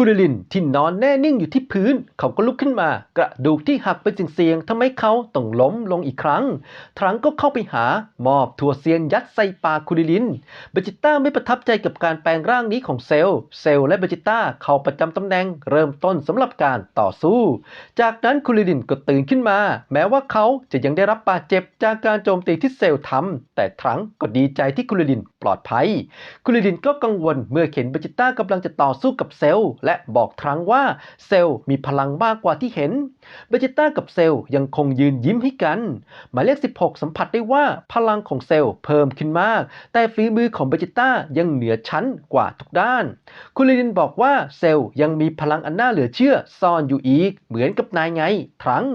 คุณลินที่นอนแน่นิ่งอยู่ที่พื้น เขาก็ลุกขึ้นมา กระดูกที่หักเป็นเสียงๆทำให้เขาต้องล้มลงอีกครั้ง ทรังก็เข้าไปหามอบถั่วเซียนยัดใส่ปากคุณลินเบจิต้าไม่ประทับใจกับการแปลงร่างนี้ของเซลล์เซลล์และเบจิต้าเข้าประจำตำแหน่งเริ่มต้นสำหรับการต่อสู้ จากนั้นคุณลินก็ตื่นขึ้นมา แม้ว่าเขาจะยังได้รับบาดเจ็บจากการโจมตีที่เซลล์ทำแต่ทรังก็ดีใจที่คุณลินปลอดภัย คุณลินก็กังวลเมื่อเห็นเบจิต้ากำลังจะต่อสู้กับเซลล์และบอกทรังว่าเซลล์มีพลังมากกว่าที่เห็นเบจิต้ากับเซลล์ยังคงยืนยิ้มให้กัน หมายเลข 16 สัมผัสได้ว่าพลังของเซลล์เพิ่มขึ้นมาก แต่ฝีมือของเบจิต้ายังเหนือชั้นกว่าทุกด้าน คุณลินบอกว่าเซลล์ยังมีพลังอันน่าเหลือเชื่อซ่อนอยู่อีก เหมือนกับนายไงทรัง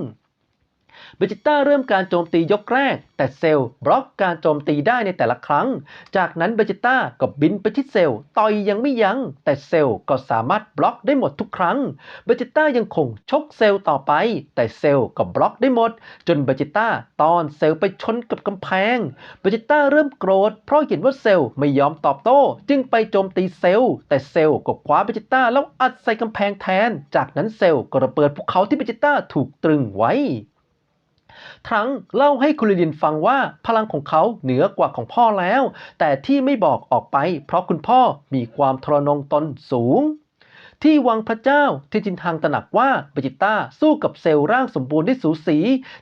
เบจิต้าเริ่มการโจมตียกแรก แต่เซลล์บล็อกการโจมตีได้ในแต่ละครั้ง จากนั้นเบจิต้าก็บินไปที่เซลล์ต่อยยังไม่ยัง้ง แต่เซลล์ก็สามารถบล็อกได้หมดทุกครั้ง เบจิต้ายังคงชกเซลล์ต่อไป แต่เซลล์ก็บล็อกได้หมด จนเบจิต้าตอนเซลล์ไปชนกับกำแพง เบจิต้าเริ่มโกรธเพราะเห็นว่าเซลล์ไม่ยอมตอบโต้ จึงไปโจมตีเซลล์ แต่เซลล์ก็คว้าเบจิต้าแล้วอัดใส่กำแพงแทน จากนั้นเซลล์ก็ระเบิดภูเขาที่เบจิต้าถูกตรึงไว้ ทรังเล่าให้คุณลินฟังว่าพลังของเขาเหนือกว่าของพ่อแล้ว แต่ที่ไม่บอกออกไป เพราะคุณพ่อมีความทรนงตนสูง ที่วังพระเจ้าที่จินทังตระหนักว่าเบจิต้าสู้กับเซลล์ร่างสมบูรณ์ได้สูสี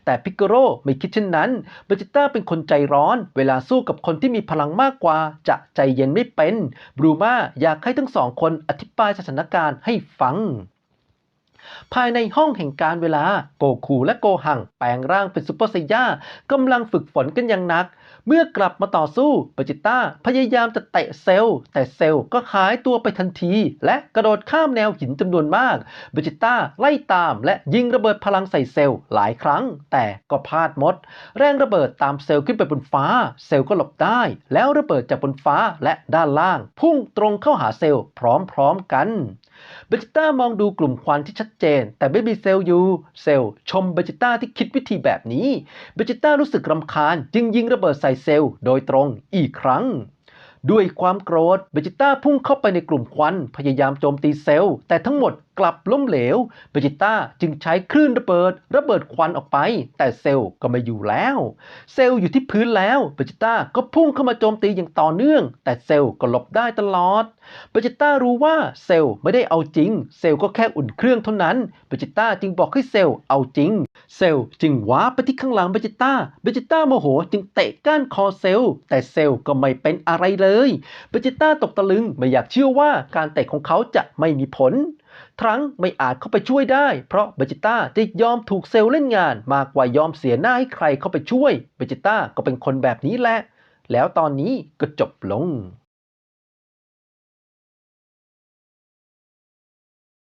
แต่พิกโกโรไม่คิดเช่นนั้นเบจิต้าเป็นคนใจร้อน เวลาสู้กับคนที่มีพลังมากกว่า จะใจเย็นไม่เป็นบรูมาอยากให้ทั้งสองคนอธิบายสถานการณ์ให้ฟัง ภายในห้องแห่งการเวลา โกคูและโกหังแปลงร่างเป็นซูเปอร์ไซย่ากำลังฝึกฝนกันอย่างหนัก เมื่อกลับมาต่อสู้เบจิต้าพยายามจะเตะเซลล์แต่เซลล์ก็หายตัวไปทันที และกระโดดข้ามแนวหินจำนวนมากเบจิต้าไล่ตามและยิงระเบิดพลังใส่เซลล์หลายครั้ง แต่ก็พลาดหมด แรงระเบิดตามเซลล์ขึ้นไปบนฟ้า เซลล์ก็หลบได้ แล้วระเบิดจากบนฟ้าและด้านล่าง พุ่งตรงเข้าหาเซลล์พร้อมๆกัน เบจิต้ามองดูกลุ่มควันที่ชัดเจน แต่ไม่มีเซลล์อยู่เซลล์ชมเบจิต้าที่คิดวิธีแบบนี้เบจิต้ารู้สึกรำคาญ จึงยิงระเบิดใส่เซลล์โดยตรงอีกครั้ง ด้วยความโกรธเบจิต้าพุ่งเข้าไปในกลุ่มควันพยายามโจมตีเซลล์ แต่ทั้งหมดกลับล้มเหลวเบจิต้าจึงใช้คลื่นระเบิด ระเบิดควันออกไป แต่เซลล์ก็ไม่อยู่แล้ว เซลล์อยู่ที่พื้นแล้วเบจิต้าก็พุ่งเข้ามาโจมตีอย่างต่อเนื่อง แต่เซลล์ก็หลบได้ตลอดเบจิต้ารู้ว่าเซลล์ไม่ได้เอาจริง เซลล์ก็แค่อุ่นเครื่องเท่านั้นเบจิต้าจึงบอกให้เซลล์เอาจริง เซลล์จึงว้าไปที่ข้างหลังเบจิต้าเบจิต้าโมโห จึงเตะก้านคอเซลล์ แต่เซลล์ก็ไม่เป็นอะไรเลยเบจิต้าตกตะลึงไม่อยากเชื่อว่าการเตะของเขาจะไม่มีผล ทรังไม่อาจเข้าไปช่วยได้ เพราะเบจิต้าจะยอมถูกเซลเล่นงาน มากกว่ายอมเสียหน้าให้ใครเข้าไปช่วย เบจิต้าก็เป็นคนแบบนี้แหละ แล้วตอนนี้ก็จบลง